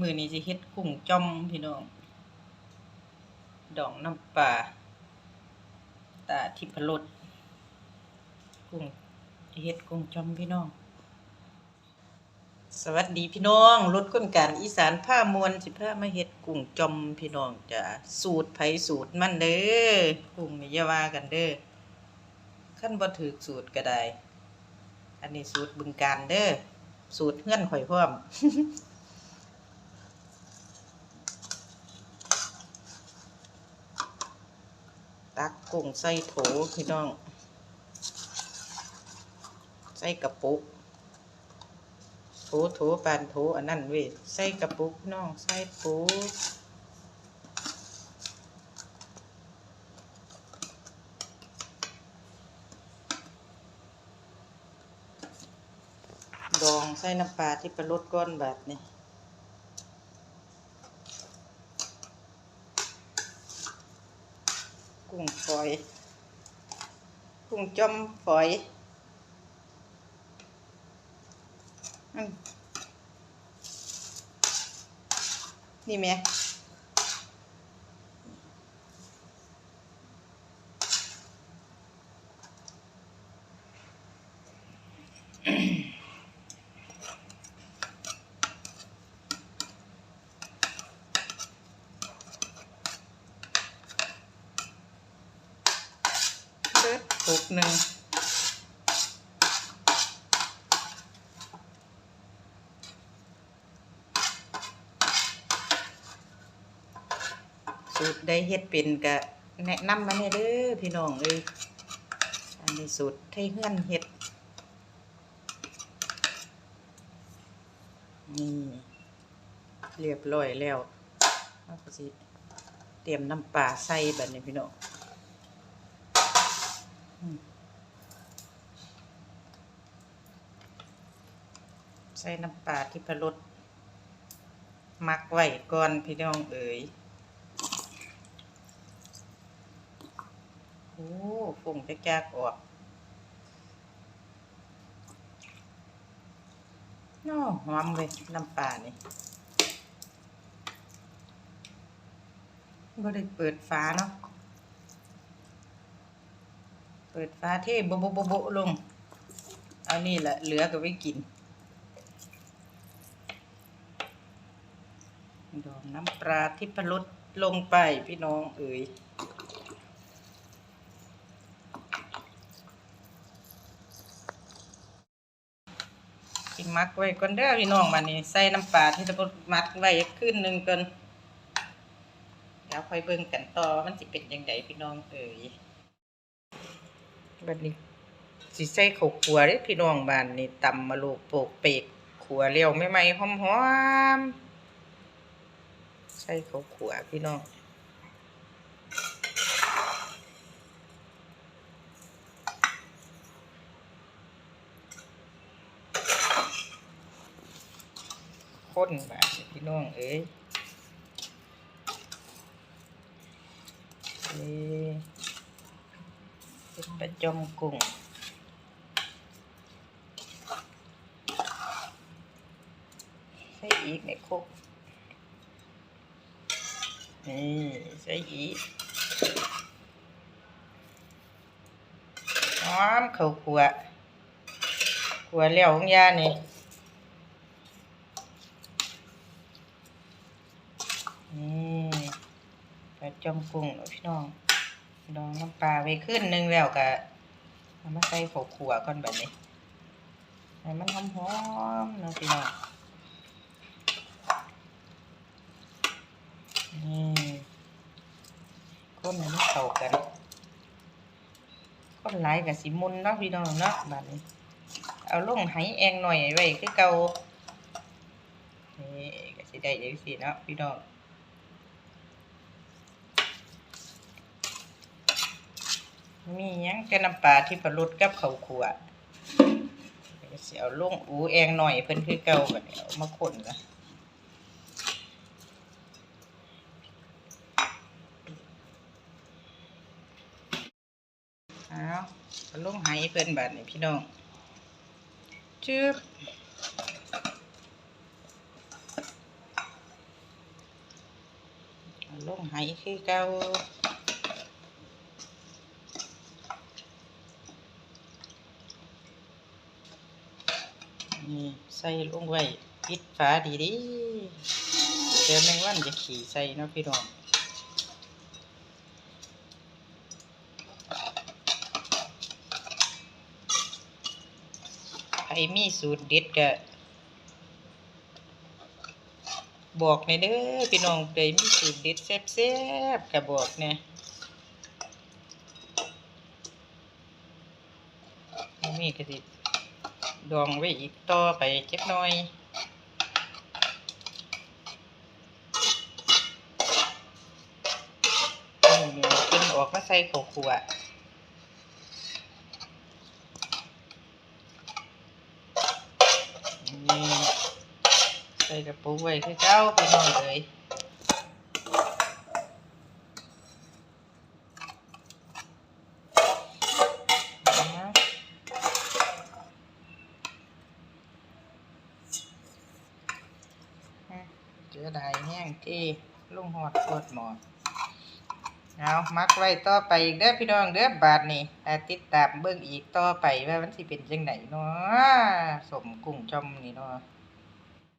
มือนี้สิเฮ็ดกุ้งจอมพี่น้อง ดองน้ำปลาตาทิพรสกุ้งเฮ็ดกุ้งจอมพี่น้อง สวัสดีพี่น้องรถก้นการอีสานผ้ามวลสิพามาเฮ็ดกุ้งจอมพี่น้องจะสูตรไผสูตรมันเด้อกุ้งนี่อย่าว่ากันเด้อขั้นบ่ถูกสูตรก็ได้ อันนี้สูตรบึงการเด้อสูตรเฮือนข่อยพร้อม ตั กุ้งใส่โถพี่น้อง ใส่กระปุกโถโถปานโถอันนั้นเว้ยใส่กระปุกน้องใส่ปุกดองใส่น้ำปลาที่ประลดก้อนแบบนี้ กุ้งฝอย กุ้งจมฝอยอันนี่แมุ่กหนึ่งสูตรได้เฮ็ดเป็นกะแนะนำมาให้เด้อพี่น้องเอ้ยอันนี้สูตรไทยเฮือนเฮ็ดนี่เรียบร้อยแล้วเราก็สิเตรียมน้ำปลาใส่แบัดนี้พี่น้อง ใส่น้ำปลาที่พะรสมักไว้ก่อนพี่น้องเอ๋ยโอ้ฝงจะจากออกน้อหอมเลยน้ำปลานี่บ่ได้เปิดฝาเนาะ เปิดฝาเทโบโบโบโบลง เอานี่แหละ เหลือก็ไว้กิน ดองน้ำปลาที่พลุดลงไปพี่น้องเอ๋ยมักไว้ก่อนเด้อพี่น้องบัดนี้ใส่น้ำปลาที่ตะบดมัดไว้ขึ้นหนึ่งก่อนแล้วค่อยเบิ่งกันต่อว่ามันสิเป็นยังไงพี่น้องเอ๋ย บัดนี้สิใส่ข้าวคั่วเด้พี่น้องบ้านนี่ตำมะลูกโปกเปกขัวเลี้ยวใหม่ๆหอมๆใส่ข้าวคั่วพี่น้องข้นบาดพี่น้องเอ้ยนี่ เป็นประจอมกุ้งใส่อีกในคุกนี่ใส่อีกหอมข้าวคั่วคั่วแล้วของยานี่นี่ปลาจอมกุ้งเนาะพี่น้อง ดองน้ำปลาไว้ขึ้นหนึ่งแล้วก็เอามาใส่ข้าวขัวก่อนแบบนี้ให้มันหอมๆนะพี่น้องนี่คนให้มันเข้ากันคนหลายกับสิมุนเนาะพี่น้องเนาะแบบนี้ เอาลงไหแองหน่อยไว้คือเก่านี่ก็สิได้จังซี่เนาะพี่น้อง มียังแต่น้ำปลาที่ปลาลดกับข้าวคั่วเดี๋ยวสิเอาลงอูแองหน่อยเพิ่นคือเก่าบันี้มาคนละเอาเอาลงไหเพิ่นบัดนี้พี่น้องจึ๊บงไหคือเก่านี่ ใส่ลงไว้ปิดฝาดีดีๆเดี๋ยวแมงวันจะขี่ใส่นะพี่น้องใครมีสูตรเด็ดก็บอกในเด้อพี่น้องเคยมีสูตรเด็ดแซ่บๆก็บอกเนี่ยมีก็สิด ดองไว้อีกต่อไปเจักหน่อยนี่เพิ่นออกมาใส่ข้าวคั่วนี่ใส่กระปุกไว้คือเก้าพี่น้องเลยนะ อได้แห้งที่ลุงหอดกดหมอนเอามักไว้ต่อไปอีกเด้อพี่น้องเด้อบาทนี่แต่ติดตามเบิ่งอีกต่อไปว่ามันสิเป็นจังไงเนาะสมกุ้งจอมนี่เนาะ